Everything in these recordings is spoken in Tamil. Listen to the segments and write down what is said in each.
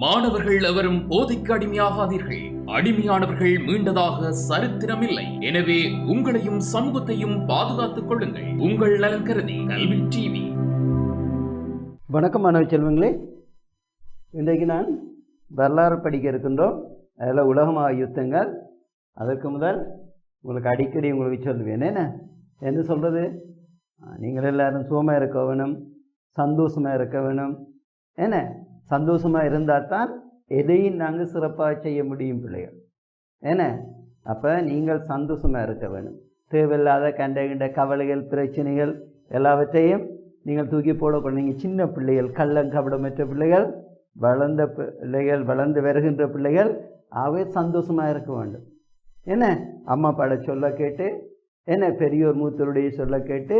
மாணவர்கள் எவரும் போதைக்கு அடிமையாகாதீர்கள். அடிமையானவர்கள் மீண்டதாக சரித்திரமில்லை. எனவே உங்களையும் சமூகத்தையும் பாதுகாத்துக் கொள்ளுங்கள். உங்கள் நலன் கருதி கல்வி டிவி. வணக்கம் மாணவ செல்வங்களே. இன்றைக்கு நான் வரலாறு படிக்க இருக்கின்றோம். அதில் உலகமாக யுத்தங்கள். அதற்கு முதல் உங்களுக்கு அடிக்கடி உங்களுக்கு சொல்லுவேன். என்ன? என்ன சொல்கிறது நீங்கள் எல்லாரும் சுகமாக இருக்க வேணும். சந்தோஷமாக இருக்க வேணும். என்ன? சந்தோஷமாக இருந்தால் தான் எதையும் நாங்கள் சிறப்பாக செய்ய முடியும் பிள்ளைகள். என்ன அப்போ நீங்கள் சந்தோஷமாக இருக்க வேணும் தேவையில்லாத கண்ட கண்ட கவலைகள் பிரச்சனைகள் எல்லாவற்றையும் நீங்கள் தூக்கி போட நீங்கள் சின்ன பிள்ளைகள் கள்ளம் கபடமற்ற பிள்ளைகள் வளர்ந்த பிள்ளைகள் வளர்ந்து வருகின்ற பிள்ளைகள் அவை சந்தோஷமாக இருக்க வேண்டும். என்ன? அம்மா அப்பாட சொல்ல கேட்டு என்ன? பெரியோர் மூத்தருடைய சொல்ல கேட்டு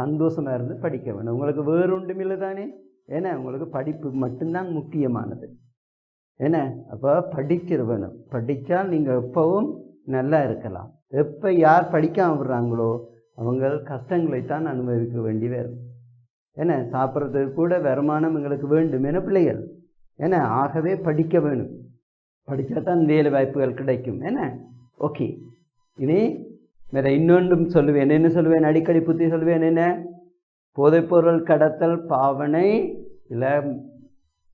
சந்தோஷமாக இருந்து படிக்க வேணும் உங்களுக்கு வேறு ஒன்றுமில்லை தானே ஏன்னா உங்களுக்கு படிப்பு மட்டும்தான் முக்கியமானது. என்ன அப்போ படிக்கிற வேணும் படித்தால் நீங்கள் எப்போவும் நல்லா இருக்கலாம். எப்போ யார் படிக்காம விடுறாங்களோ அவங்க கஷ்டங்களைத்தான் அனுபவிக்க வேண்டி வரும். என்ன சாப்பிட்றதுக்கு கூட வருமானம் எங்களுக்கு வேண்டும் என பிள்ளைகள். என்ன ஆகவே படிக்க வேணும். படித்தா தான் வேலை வாய்ப்புகள் கிடைக்கும். என்ன ஓகே. இனி வேற இன்னொன்றும் சொல்லுவேன். என்ன சொல்லுவேன்? அடிக்கடி புத்தி சொல்லுவேன். என்ன? போதைப்பொருள் கடத்தல் பாவனை இல்லை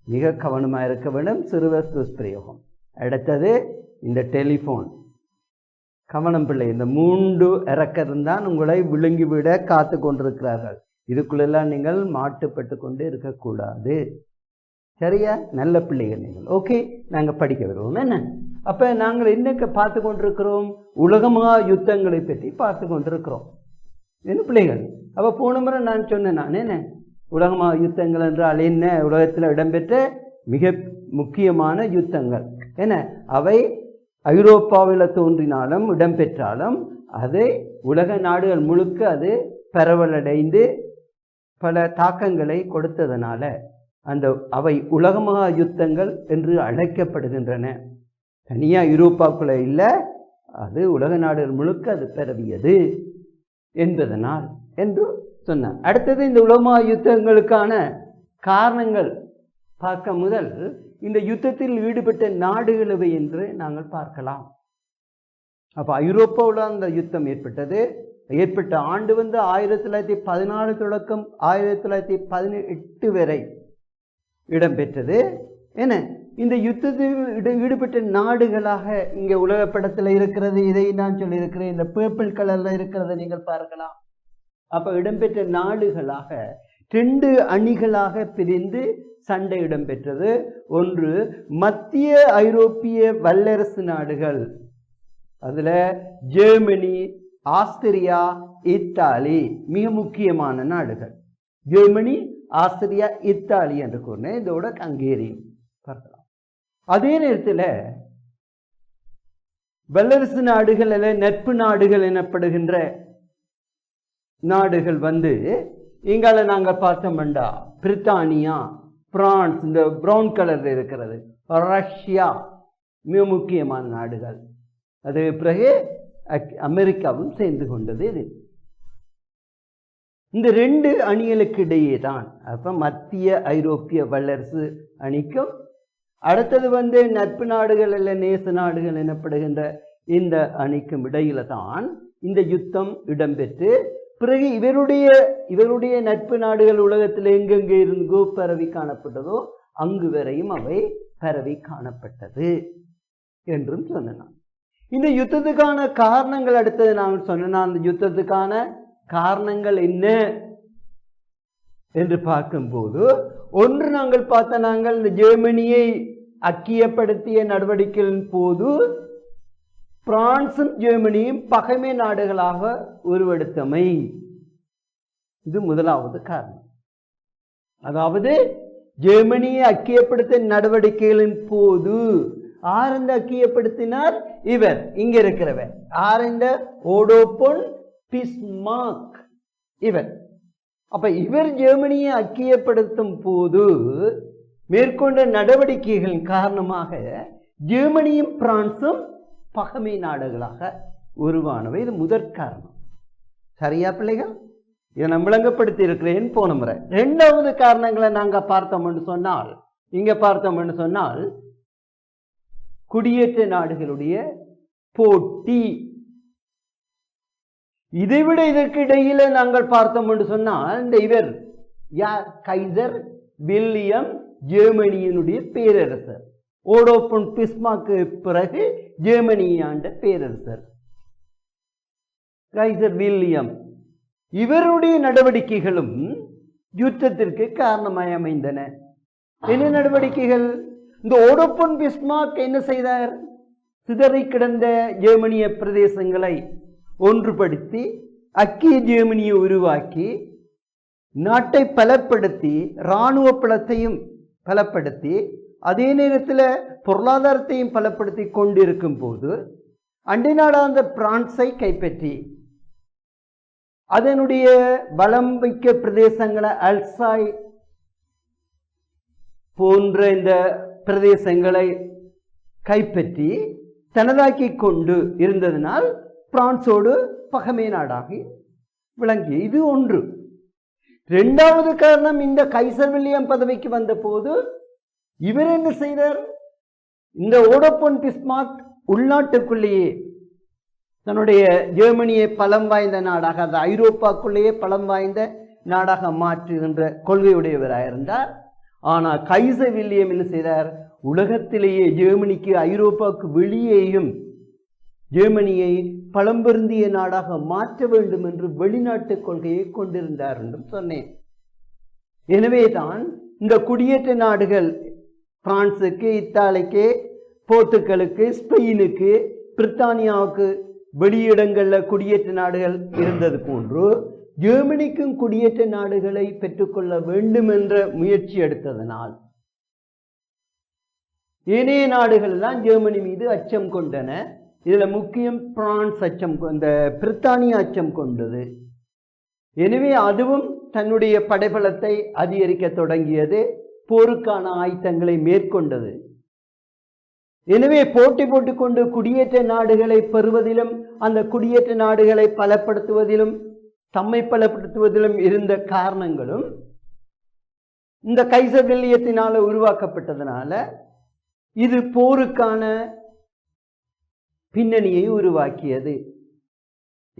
மிக கவனமாக இருக்க வேண்டும். சிறுவர் துஷ்பிரயோகம். அடுத்தது இந்த டெலிஃபோன் கவனம் பிள்ளை இந்த மூன்று இறக்கிறது தான் உங்களை விழுங்கிவிட காத்து கொண்டிருக்கிறார்கள். இதுக்குள்ளெல்லாம் நீங்கள் மாட்டுப்பட்டு கொண்டு இருக்கக்கூடாது. சரியா? நல்ல பிள்ளைகள் நீங்கள். ஓகே நாங்கள் படிக்க வருவோம் என்ன? அப்போ நாங்கள் என்ன பார்த்து கொண்டிருக்கிறோம்? உலகமாக யுத்தங்களை பற்றி பார்த்து கொண்டிருக்கிறோம். என்ன பிள்ளைகள்? அப்போ போன முறை நான் சொன்னேன் நான் என்ன? உலகமா யுத்தங்கள் என்றால் என்ன? உலகத்தில் இடம்பெற்ற மிக முக்கியமான யுத்தங்கள். என்ன? அவை ஐரோப்பாவில் தோன்றினாலும் இடம்பெற்றாலும் அது உலக நாடுகள் முழுக்க அது பரவலடைந்து பல தாக்கங்களை கொடுத்ததனால அந்த அவை உலகமகா யுத்தங்கள் என்று அழைக்கப்படுகின்றன. தனியாக யூரோப்பாக்குள்ள இல்லை அது உலக நாடுகள் முழுக்க அது பரவியது. என்பதனால் என்று சொன்னார். அடுத்தது இந்த உலகமகா யுத்தங்களுக்கான காரணங்கள் பார்க்க முதல் இந்த யுத்தத்தில் ஈடுபட்ட நாடுகளவை என்று நாங்கள் பார்க்கலாம். அப்போ ஐரோப்பாவில் அந்த யுத்தம் ஏற்பட்டது. ஏற்பட்ட ஆண்டு வந்து ஆயிரத்தி தொள்ளாயிரத்தி பதினாலு தொடக்கம் ஆயிரத்தி தொள்ளாயிரத்தி பதினெட்டு வரை இடம்பெற்றது என்ன இந்த யுத்தத்தில் ஈடுபட்ட நாடுகளாக இங்கே உலக படத்தில் இருக்கிறது இதை நான் சொல்லியிருக்கிறேன். இந்த பேர்பிள் கலரில் இருக்கிறத நீங்கள் பார்க்கலாம். அப்போ இடம்பெற்ற நாடுகளாக ரெண்டு அணிகளாக பிரிந்து சண்டை இடம்பெற்றது. ஒன்று மத்திய ஐரோப்பிய வல்லரசு நாடுகள். அதில் ஜெர்மனி ஆஸ்திரியா இத்தாலி மிக முக்கியமான நாடுகள். ஜெர்மனி ஆஸ்திரியா இத்தாலி என்று கூறினேன். இதோட ஹங்கேரி பார்க்கலாம். அதே நேரத்தில் வல்லரசு நாடுகள் அல்ல நட்பு நாடுகள் எனப்படுகின்ற நாடுகள் வந்து இங்கால நாங்கள் பார்த்தோம்டா பிரித்தானியா பிரான்ஸ் இந்த ப்ரௌன் கலரில் இருக்கிறது. ரஷ்யா மிக முக்கியமான நாடுகள். அது பிறகு அமெரிக்காவும் சேர்ந்து கொண்டது இது. இந்த ரெண்டு அணிகளுக்கு இடையே தான் அப்போ மத்திய ஐரோப்பிய வல்லரசு அணிக்கும் அடுத்தது வந்து நட்பு நாடுகள் அல்ல நேச நாடுகள் எனப்படுகின்ற இந்த அணிக்கும் இடையில தான் இந்த யுத்தம் இடம்பெற்று பிறகு இவருடைய இவருடைய நட்பு நாடுகள் உலகத்தில் எங்கெங்கே இருந்தோ பரவி காணப்பட்டதோ அங்கு வரையும் அவை பரவி காணப்பட்டது என்றும் சொன்னான் இந்த யுத்தத்துக்கான காரணங்கள் அடுத்தது நான் சொன்னேன் அந்த யுத்தத்துக்கான காரணங்கள் என்ன என்று பார்க்கும்போது ஒன்று நாங்கள் பார்த்த நாங்கள் இந்த ஜெர்மனியை அக்கியப்படுத்திய நடவடிக்கைகளின் போது பிரான்சும் ஜெர்மனியும் பகைமை நாடுகளாக உருவெடுத்தமை. இது முதலாவது காரணம். அதாவது ஜெர்மனியை அக்கியப்படுத்த நடவடிக்கைகளின் போது ஆரந்த அக்கியப்படுத்தினார் இவர் இங்க இருக்கிறவர். ஆரந்த ஓடோபொன் பிஸ்மார்க் இவர். அப்ப இவர் ஜெர்மனியை அக்கியப்படுத்தும் போது மேற்கொண்ட நடவடிக்கைகளின் காரணமாக ஜெர்மனியும் பிரான்சும் பகமை நாடுகளாக உருவானவை. இது முதற் காரணம். சரியா பிள்ளைகள்? இதை நான் விளங்கப்படுத்தி இருக்கிறேன் போன முறை. ரெண்டாவது காரணங்களை நாங்கள் பார்த்தோம்னு சொன்னால் இங்கே பார்த்தோம்னு சொன்னால் குடியேற்ற நாடுகளுடைய போட்டி. இதைவிட இதற்கு இடையில நாங்கள் பார்த்தோம் என்று சொன்னால் இந்த இவர் யார்? கைசர் வில்லியம் ஜெர்மனியினுடைய பேரரசர். ஓடோப்பன் பிஸ்மாக்கு பிறகு ஜெர்மனியை ஆண்ட பேரரசர். Kaiser William. இவருடைய நடவடிக்கைகளும் யுத்தத்திற்கு காரணமாய் அமைந்தன. என்ன நடவடிக்கைகள்? இந்த ஓடோப்பன் பிஸ்மாக் என்ன செய்தார்? சிதறி கிடந்த ஜெர்மனிய பிரதேசங்களை ஒன்றுபடுத்தி அக்கிய ஜெர்மனியை உருவாக்கி நாட்டை பலப்படுத்தி இராணுவ பலத்தையும் பலப்படுத்தி அதே நேரத்தில் பொருளாதாரத்தையும் பலப்படுத்தி கொண்டிருக்கும் போது அண்டை நாடாந்த பிரான்ஸை கைப்பற்றி அதனுடைய வளம் மிக்க பிரதேசங்களை அல்சாய் போன்ற இந்த பிரதேசங்களை கைப்பற்றி தனதாக்கி கொண்டு இருந்ததனால் பிரான்ஸோடு பகமை நாடாகி விளங்கிய. இது ஒன்று. ரெண்டாவது காரணம் இந்த கைசர் வில்லியம் பதவிக்கு வந்த போது இவர் என்ன செய்தார்? இந்த ஓடப்போன் பிஸ்மார்க் உள்நாட்டுக்குள்ளேயே தன்னுடைய ஜெர்மனியை பலம் வாய்ந்த நாடாக அந்த ஐரோப்பாக்குள்ளேயே பலம் வாய்ந்த நாடாக மாற்றுகின்ற கொள்கையுடையவராக இருந்தார். ஆனால் கைச வில்லியம் என்ன செய்தார்? உலகத்திலேயே ஜெர்மனிக்கு ஐரோப்பாவுக்கு வெளியேயும் ஜெர்மனியை பழம்பெருந்திய நாடாக மாற்ற வேண்டும் என்று வெளிநாட்டு கொள்கையை கொண்டிருந்தார் என்றும் சொன்னேன். எனவே தான் இந்த குடியேற்ற நாடுகள் பிரான்சுக்கு இத்தாலிக்கு போர்த்துக்கலுக்கு ஸ்பெயினுக்கு பிரித்தானியாவுக்கு வெளியிடங்களில் குடியேற்ற நாடுகள் இருந்தது போன்று ஜெர்மனிக்கும் குடியேற்ற நாடுகளை பெற்றுக்கொள்ள வேண்டும் என்ற முயற்சி எடுத்ததனால். ஏனைய நாடுகள் எல்லாம் ஜெர்மனி மீது அச்சம் கொண்டன. இதில் முக்கியம் பிரான்ஸ் அச்சம் இந்த பிரித்தானிய அச்சம் கொண்டது. எனவே அதுவும் தன்னுடைய படைபலத்தை அதிகரிக்க தொடங்கியது போருக்கான ஆயுத்தங்களை மேற்கொண்டது. எனவே போட்டி போட்டுக்கொண்டு குடியேற்ற நாடுகளை பெறுவதிலும் அந்த குடியேற்ற நாடுகளை பலப்படுத்துவதிலும் தம்மை பலப்படுத்துவதிலும் இருந்த காரணங்களும் இந்த கைசவில்லியத்தினால உருவாக்கப்பட்டதுனால இது போருக்கான பின்னணியை உருவாக்கியது.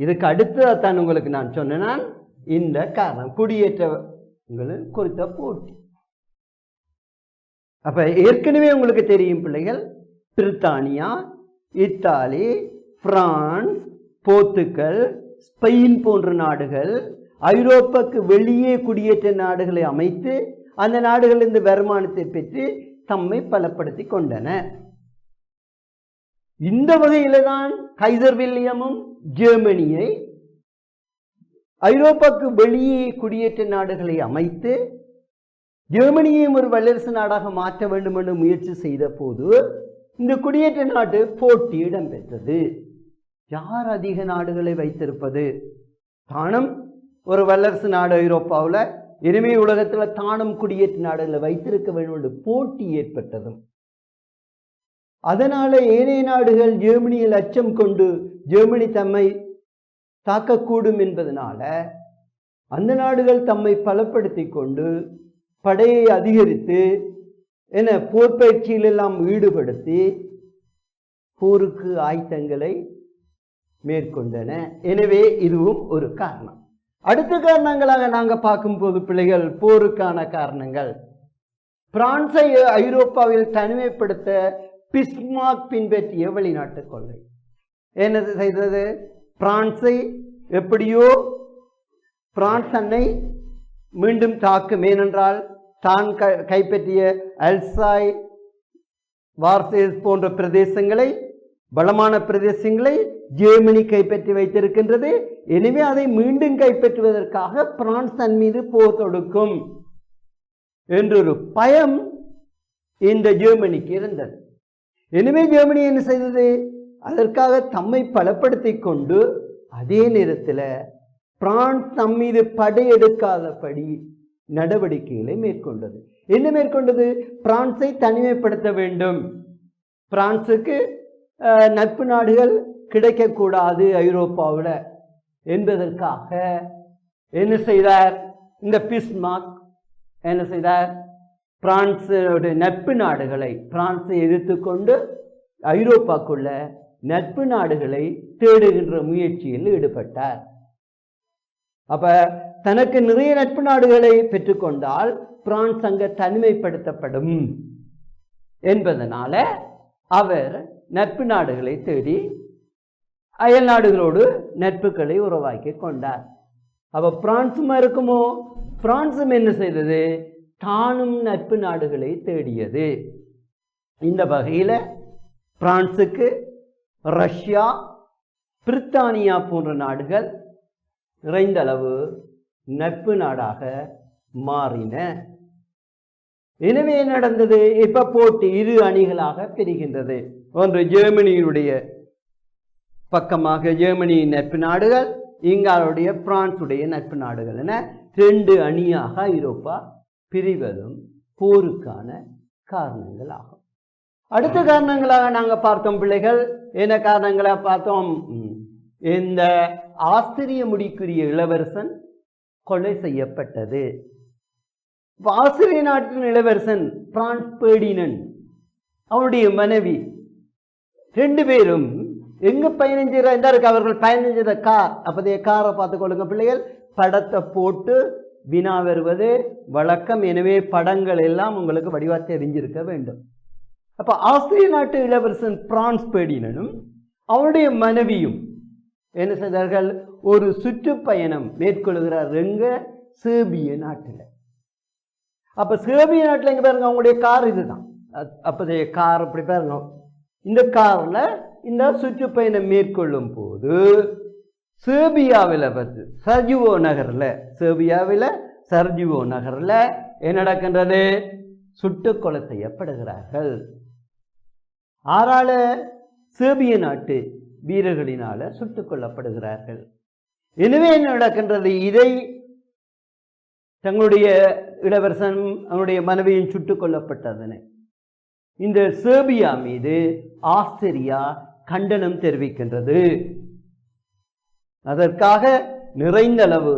இதுக்கு அடுத்ததான் உங்களுக்கு நான் சொன்னேன்னா இந்த காரணம் குடியேற்றங்கள் குறித்த போட்டி. அப்போ ஏற்கனவே உங்களுக்கு தெரியும் பிள்ளைகள் பிரித்தானியா இத்தாலி பிரான்ஸ் போர்த்துக்கல் ஸ்பெயின் போன்ற நாடுகள் ஐரோப்பாக்கு வெளியே குடியேற்ற நாடுகளை அமைத்து அந்த நாடுகளிலிருந்து வருமானத்தை பெற்று தம்மை பலப்படுத்தி கொண்டன. இந்த வகையில தான் கைசர் வில்லியமும் ஜெர்மனியை ஐரோப்பாக்கு வெளியே குடியேற்ற நாடுகளை அமைத்து ஜெர்மனியையும் ஒரு வல்லரசு நாடாக மாற்ற வேண்டும் என்று முயற்சி செய்த போது இந்த குடியேற்ற நாடு போட்டி இடம்பெற்றது. யார் அதிக நாடுகளை வைத்திருப்பது? தானும் ஒரு வல்லரசு நாடு ஐரோப்பாவில் இனிமே உலகத்தில் தானும் குடியேற்ற நாடுகளை வைத்திருக்க வேண்டும் என்று போட்டி ஏற்பட்டதும். அதனால ஏனைய நாடுகள் ஜெர்மனியில் அச்சம் கொண்டு ஜெர்மனி தம்மை தாக்கக்கூடும் என்பதனால அந்த நாடுகள் தம்மை பலப்படுத்தி கொண்டு படையை அதிகரித்து என போர் பயிற்சியில் ஈடுபடுத்தி போருக்கு ஆயத்தங்களை மேற்கொண்டன. எனவே இதுவும் ஒரு காரணம். அடுத்த காரணங்களாக நாங்கள் பார்க்கும்போது பிள்ளைகள் போருக்கான காரணங்கள். பிரான்ஸை ஐரோப்பாவில் தனிமைப்படுத்த பிஸ்மார்க் பின்பற்றிய வெளிநாட்டு கொள்கை என்னது செய்தது? பிரான்ஸை எப்படியோ பிரான்ஸ் அன்னை மீண்டும் தாக்கும். ஏனென்றால் தான் க கைப்பற்றிய அல்சாய் வார்சேஸ் போன்ற பிரதேசங்களை பலமான பிரதேசங்களை ஜெர்மனி கைப்பற்றி வைத்திருக்கின்றது. எனவே அதை மீண்டும் கைப்பற்றுவதற்காக பிரான்ஸ் தன் மீது போர் தொடுக்கும் என்றொரு பயம் இந்த ஜெர்மனிக்கு இருந்தது. எனவே ஜெர்மனி என்ன செய்தது? அதற்காக தம்மை பலப்படுத்திக் கொண்டு அதே நேரத்தில் பிரான்ஸ் தம் மீது படையெடுக்காதபடி நடவடிக்கைகளை மேற்கொண்டது. என்ன மேற்கொண்டது? பிரான்ஸை தனிமைப்படுத்த வேண்டும். பிரான்ஸுக்கு நட்பு நாடுகள் கிடைக்கக்கூடாது ஐரோப்பாவில் என்பதற்காக என்ன செய்தார்? இந்த பிஸ்மார்க் என்ன செய்தார்? பிரான்ஸோட நட்பு நாடுகளை பிரான்ஸை எதிர்த்து கொண்டு ஐரோப்பாக்குள்ள நட்பு நாடுகளை தேடுகின்ற முயற்சியில் ஈடுபட்டார். அப்ப தனக்கு நிறைய நட்பு நாடுகளை பெற்றுக்கொண்டால் பிரான்ஸ் அங்க தனிமைப்படுத்தப்படும் என்பதனால அவர் நட்பு நாடுகளை தேடி அயல் நாடுகளோடு நட்புகளை உருவாக்கி கொண்டார். அப்ப பிரான்ஸுமா இருக்குமோ? பிரான்ஸும் என்ன செய்தது? தானும் நட்பு நாடுகளை தேடியது. இந்த வகையில் பிரான்சுக்கு ரஷ்யா பிரித்தானியா போன்ற நாடுகள் நிறைந்தளவு நட்பு நாடாக மாறின. எனவே நடந்தது? இப்ப போட்டி இரு அணிகளாக பிரிகின்றது. ஒன்று ஜெர்மனியினுடைய பக்கமாக ஜெர்மனியின் நட்பு நாடுகள் இங்காருடைய பிரான்சுடைய நட்பு நாடுகள் என ரெண்டு அணியாக ஐரோப்பா பிரிவதும் போருக்கான காரணங்கள் ஆகும் அடுத்த காரணங்களாக நாங்க பார்த்தோம் பிள்ளைகள். என்ன காரணங்களா பார்த்தோம்? இந்த ஆஸ்திரிய முடிக்குரிய இளவரசன் கொலை செய்யப்பட்டது. ஆஸ்திரிய நாட்டின் இளவரசன் பிரான்ஸ் பேடினன் அவருடைய மனைவி ரெண்டு பேரும் எங்க பயணம் இருக்கு அவர்கள் பயணம் செய்த கார் அப்போதைய காரை பார்த்துக்கொள்ளுங்க பிள்ளைகள். படத்தை போட்டு வினா வருவது வழக்கம். எனவே படங்கள் எல்லாம் உங்களுக்கு வடிவாக தெரிஞ்சிருக்க வேண்டும். அப்போ ஆஸ்திரிய நாட்டு இளவரசன் பிரான்ஸ் பேடினனும் அவனுடைய மனைவியும் என்ன செய்தார்கள்? ஒரு சுற்றுப்பயணம் மேற்கொள்கிறார் எங்க? சேபிய நாட்டில். அப்போ சேபிய நாட்டில் இங்கே பாருங்க அவங்களுடைய கார் இதுதான். அப்போதைய கார் அப்படி பாருங்க. இந்த காரில் இந்த சுற்றுப்பயணம் மேற்கொள்ளும் போது சேபியாவில் வந்து சர்ஜுவோ நகரில் சேபியாவில் சர்ஜுவோ நகரில் என்ன நடக்கின்றது? சுட்டுக் கொலை செய்யப்படுகிறார்கள். ஆறால சேபிய நாட்டு வீரர்களினால சுட்டுக் கொல்லப்படுகிறார்கள். எனவே என்ன நடக்கின்றது? இதை தங்களுடைய இளவரசன் அவனுடைய மனைவியும் சுட்டுக் கொல்லப்பட்டதனை. இந்த சேபியா மீது ஆஸ்திரியா கண்டனம் தெரிவிக்கின்றது. அதற்காக நிறைந்தளவு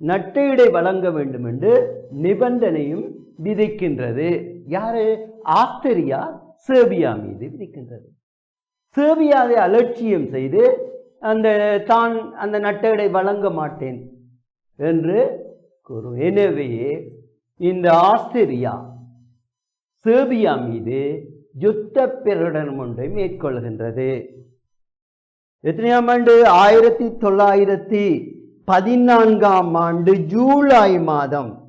நட்டீடை வழங்க வேண்டும் என்று நிபந்தனையும் விதிக்கின்றது. யாரு? ஆஸ்திரியா சேபியா மீது விதிக்கின்றது. சேபியாவை அலட்சியம் செய்து அந்த தான் அந்த நட்டீடை வழங்க மாட்டேன் என்று கூறும் எனவே இந்த ஆஸ்திரியா சேபியா மீது யுத்த பிரகடனம் ஒன்றை மேற்கொள்கின்றது. எத்தனையாம் ஆண்டு? ஆயிரத்தி தொள்ளாயிரத்தி பதினான்காம் ஆண்டு ஜூலை மாதம்.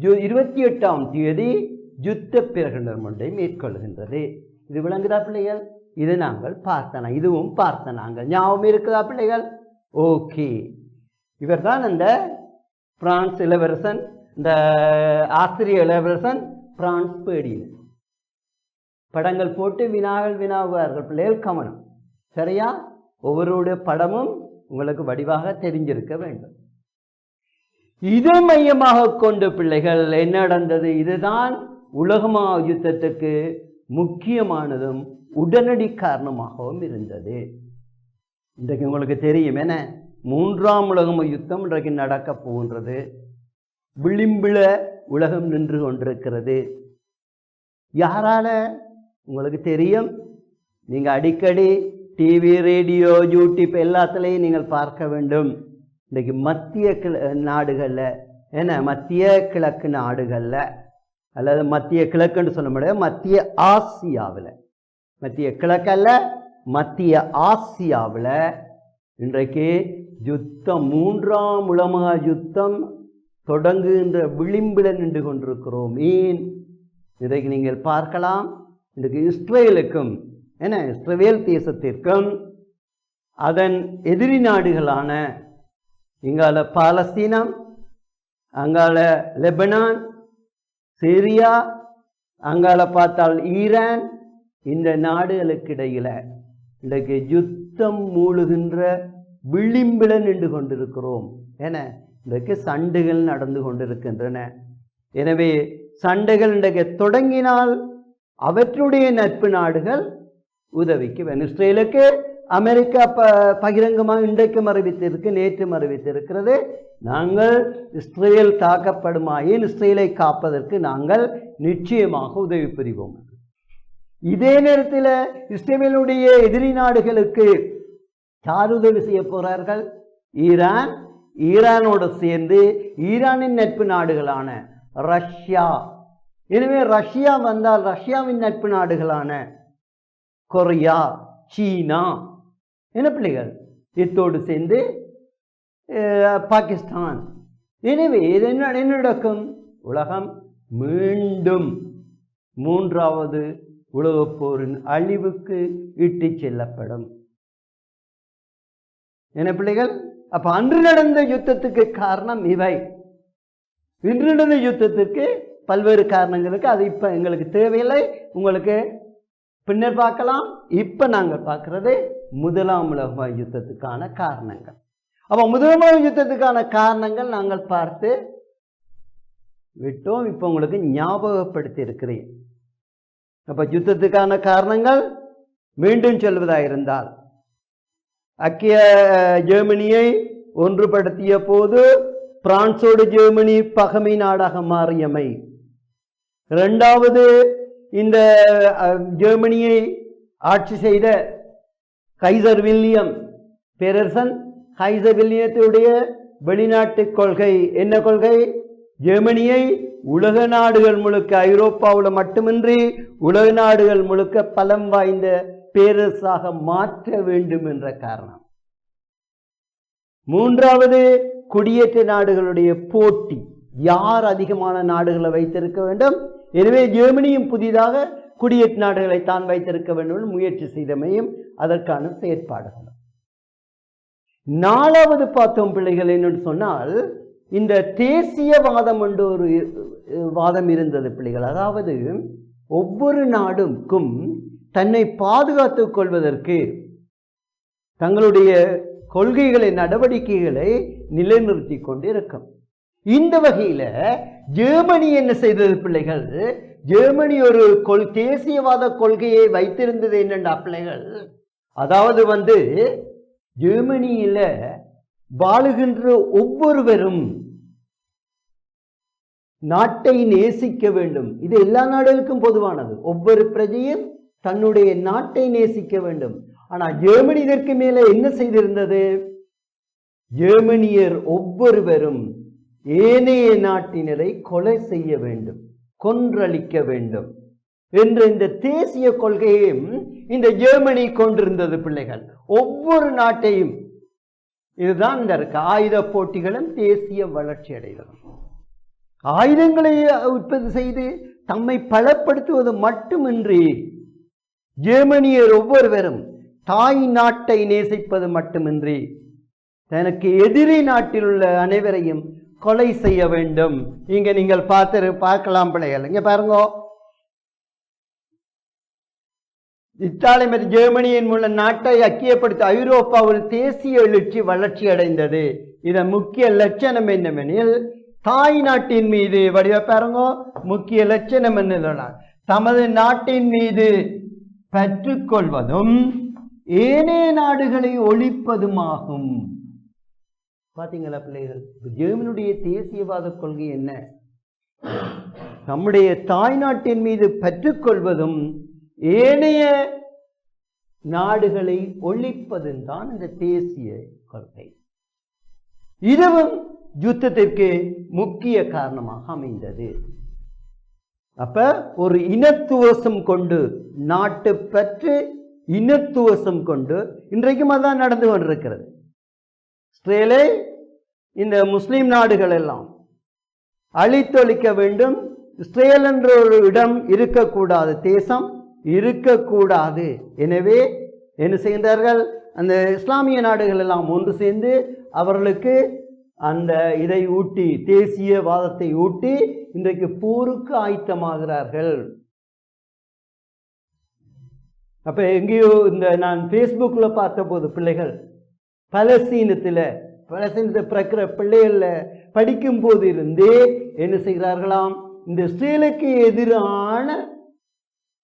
ஜூ- இருபத்தி எட்டாம் தேதி யுத்த பிரகடனம் ஒன்றை மேற்கொள்கின்றது. இது விளங்குதா பிள்ளைகள்? இது நாங்கள் பார்த்தன இதுவும் பார்த்த நாங்கள். ஞாபகம் இருக்குதா பிள்ளைகள்? ஓகே. இவர் தான் அந்த பிரான்ஸ் இளவரசன் இந்த ஆஸ்திரிய இளவரசன் பிரான்ஸ் பேடியன் படங்கள் போட்டு வினாகள் வினாவார்கள் பிள்ளைகள் கவனம். சரியா? ஒவ்வொருடைய படமும் உங்களுக்கு வடிவாக தெரிஞ்சிருக்க வேண்டும். இது மையமாக கொண்டு பிள்ளைகள் என்ன நடந்தது? இதுதான் உலகமா யுத்தத்துக்கு முக்கியமானதும் உடனடி காரணமாகவும் இருந்தது. இன்றைக்கு உங்களுக்கு தெரியும் என்ன? மூன்றாம் உலகம யுத்தம் இன்றைக்கு நடக்க போகின்றது. விளிம்பில உலகம் நின்று கொண்டிருக்கிறது. யாரால? உங்களுக்கு தெரியும். நீங்கள் அடிக்கடி டிவி ரேடியோ யூடியூப் எல்லாத்துலேயும் நீங்கள் பார்க்க வேண்டும். இன்றைக்கு மத்திய கிழ நாடுகளில் என்ன? மத்திய கிழக்கு நாடுகளில் அல்லது மத்திய கிழக்குன்னு சொல்ல முடியாது மத்திய ஆசியாவில். மத்திய கிழக்கல்ல மத்திய ஆசியாவில் இன்றைக்கு யுத்தம் மூன்றாம் உலக யுத்தம் தொடங்குகின்ற விளிம்பில் நின்று கொண்டிருக்கிறோம். ஏன்? இன்றைக்கு நீங்கள் பார்க்கலாம். இன்றைக்கு இஸ்ரேலுக்கும் என்ன இஸ்ரவேல் தேசத்திற்கும் அதன் எதிரி நாடுகளான இங்கால பாலஸ்தீனம் அங்கால லெபனான் சிரியா அங்கால பார்த்தால் ஈரான் இந்த நாடுகளுக்கிடையில் இன்றைக்கு யுத்தம் மூழுகின்ற விளிம்பில நின்று கொண்டிருக்கிறோம் என இன்றைக்கு சண்டைகள் நடந்து கொண்டிருக்கின்றன. எனவே சண்டைகள் இன்றைக்கு தொடங்கினால் அவற்றுடைய நட்பு நாடுகள் உதவிக்கு வேணும் இஸ்ரேலுக்கு அமெரிக்கா ப பகிரங்கமாக இன்றைக்கும் அறிவித்திருக்கு நேற்றும் அறிவித்திருக்கிறது. நாங்கள் இஸ்ரேல் தாக்கப்படுமாயின் இஸ்ரேலை காப்பதற்கு நாங்கள் நிச்சயமாக உதவி புரிவோம். இதே நேரத்தில் இஸ்ரேலுடைய எதிரி நாடுகளுக்கு யார் உதவி செய்ய போகிறார்கள் ஈரான். ஈரானோடு சேர்ந்து ஈரானின் நட்பு நாடுகளான ரஷ்யா. எனவே ரஷ்யா வந்தால் ரஷ்யாவின் நட்பு நாடுகளான கொரியா சீனா என்ன பிள்ளைகள்? இத்தோடு சேர்ந்து பாகிஸ்தான். எனவே இது என்ன என்ன நடக்கும்? உலகம் மீண்டும் மூன்றாவது உலகப் போரின் அழிவுக்கு இட்டுச் செல்லப்படும். என்ன பிள்ளைகள்? அப்ப அன்று நடந்த யுத்தத்துக்கு காரணம் இவை. இன்று நடந்த யுத்தத்திற்கு பல்வேறு காரணங்களுக்கு அது இப்ப எங்களுக்கு தேவையில்லை. உங்களுக்கு பின்னர் பார்க்கலாம். இப்போ நாங்கள் பார்க்குறது முதலாம் உலக யுத்தத்துக்கான காரணங்கள். அப்போ முதலாம் உலக யுத்தத்துக்கான காரணங்கள் நாங்கள் பார்த்து விட்டோம். இப்போ உங்களுக்கு ஞாபகப்படுத்தி இருக்கிறேன் அப்போ யுத்தத்துக்கான காரணங்கள் மீண்டும் சொல்வதாக இருந்தால் அக்கிய ஜெர்மனியை ஒன்றுபடுத்திய போது பிரான்சோடு ஜெர்மனி பகமை நாடாக மாறியமை. இரண்டாவது இந்த ஜெர்மனியை ஆட்சி செய்த கைசர் வில்லியம் பேரரசன் கைசர் வில்லியத்துடைய வெளிநாட்டு கொள்கை. என்ன கொள்கை? ஜெர்மனியை உலக நாடுகள் முழுக்க ஐரோப்பாவில் மட்டுமின்றி உலக நாடுகள் முழுக்க பலம் வாய்ந்த பேரரசாக மாற்ற வேண்டும் என்ற காரணம். மூன்றாவது குடியேற்ற நாடுகளுடைய போட்டி. யார் அதிகமான நாடுகளை வைத்திருக்க வேண்டும்? எனவே ஜெர்மனியும் புதிதாக குடியேற்ற நாடுகளை தான் வைத்திருக்க வேண்டும் முயற்சி செய்தமையும் அதற்கான செயற்பாடுகள் நாலாவது பார்த்தோம் பிள்ளைகள் என்னன்னு சொன்னால் இந்த தேசியவாதம் என்று ஒரு வாதம் இருந்தது பிள்ளைகள். அதாவது ஒவ்வொரு நாடுக்கும் தன்னை பாதுகாத்துக் கொள்வதற்கு தங்களுடைய கொள்கைகளை நடவடிக்கைகளை நிலைநிறுத்தி கொண்டு இருக்கும் இந்த வகையில் ஜெர்மனி என்ன செய்தது பிள்ளைகள்? ஜெர்மனி ஒரு கொள் தேசியவாத கொள்கையை வைத்திருந்தது என்னென்றா பிள்ளைகள்? அதாவது வந்து ஜெர்மனியில் வாழுகின்ற ஒவ்வொருவரும் நாட்டை நேசிக்க வேண்டும். இது எல்லா நாடுகளுக்கும் பொதுவானது. ஒவ்வொரு பிரஜையும் தன்னுடைய நாட்டை நேசிக்க வேண்டும். ஆனால் ஜெர்மனி இதற்கு மேலே என்ன செய்திருந்தது? ஜெர்மனியர் ஒவ்வொருவரும் ஏனைய நாட்டினரை கொலை செய்ய வேண்டும் கொன்றளிக்க வேண்டும் என்ற இந்த தேசிய கொள்கையையும் இந்த ஜெர்மனி கொண்டிருந்தது பிள்ளைகள். ஒவ்வொரு நாட்டையும் இதுதான் இந்த இருக்கு. ஆயுத போட்டிகளும் தேசிய வளர்ச்சி அடைதலும். ஆயுதங்களை உற்பத்தி செய்து தம்மை பலப்படுத்துவது மட்டுமின்றி ஜெர்மனியர் ஒவ்வொருவரும் தாய் நாட்டை நேசிப்பது மட்டுமின்றி தனக்கு எதிரி நாட்டில் உள்ள அனைவரையும் கொலை செய்ய வேண்டும். இங்க நீங்கள் பார்த்து பார்க்கலாம் பிள்ளைகள். இங்க பாருங்க. இத்தாலி மற்றும் ஜெர்மனியின் மூலம் நாட்டை ஐக்கியப்படுத்த ஐரோப்பாவில் தேசிய எழுச்சி வளர்ச்சி அடைந்தது. இதன் முக்கிய லட்சணம் என்னவெனில் தாய் நாட்டின் மீது வடிவ பாருங்க. முக்கிய லட்சணம் என்ன தமது நாட்டின் மீது பெற்றுக்கொள்வதும் ஏனைய நாடுகளை ஒழிப்பதுமாகும். பாத்தீங்களா பிள்ளைகள்? ஜெர்மனுடைய தேசியவாத கொள்கை என்ன? நம்முடைய தாய்நாட்டின் மீது பற்றுக்கொள்வதும் ஏனைய நாடுகளை ஒழிப்பதும் தான் இந்த தேசிய கொள்கை. இதுவும் யுத்தத்திற்கு முக்கிய காரணமாக அமைந்தது. அப்ப ஒரு இனத்துவசம் கொண்டு நாட்டு பற்று இனத்துவசம் கொண்டு இன்றைக்கும் அதான் நடந்து கொண்டிருக்கிறது. இஸ்ரேலை இந்த முஸ்லீம் நாடுகள் எல்லாம் அழித்தொழிக்க வேண்டும். இஸ்ரேல் என்ற ஒரு இடம் இருக்கக்கூடாது தேசம் இருக்கக்கூடாது. எனவே என்ன செய்கின்றார்கள்? அந்த இஸ்லாமிய நாடுகள் எல்லாம் ஒன்று சேர்ந்து அவர்களுக்கு அந்த இதை ஊட்டி தேசியவாதத்தை ஊட்டி இன்றைக்கு போருக்கு ஆயத்தமாகிறார்கள். அப்போ எங்கேயோ இந்த நான் ஃபேஸ்புக்கில் பார்த்தபோது பிள்ளைகள் பலஸ்தீனத்தில் பலஸ்தீனத்தில் பிறக்கிற பிள்ளைகளில் படிக்கும் போது இருந்தே என்ன செய்கிறார்களாம்? இந்த இஸ்ரேலுக்கு எதிரான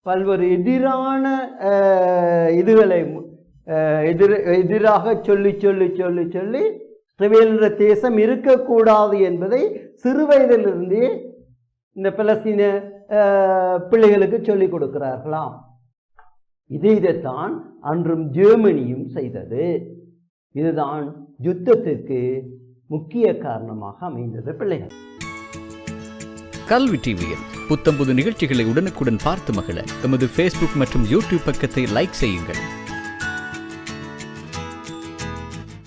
பல்வேறு எதிரான இதுகளை எதிர எதிர் எதிராக சொல்லி சொல்லி சொல்லி சொல்லி இஸ்ரவேல் என்ற தேசம் இருக்கக்கூடாது என்பதை சிறு வயதிலிருந்தே இந்த பலஸ்தீன பிள்ளைகளுக்கு சொல்லிக் கொடுக்கிறார்களாம். இதை இதைத்தான் அன்றும் ஜெர்மனியும் செய்தது. இதுதான் யுத்தத்திற்கு முக்கிய காரணமாக அமைந்தது பிள்ளைகள். கல்வி டிவியில் புத்தம்புது நிகழ்ச்சிகளை உடனுக்குடன் பார்த்து மகிழ எமது ஃபேஸ்புக் மற்றும் யூடியூப் பக்கத்தை லைக் செய்யுங்கள்.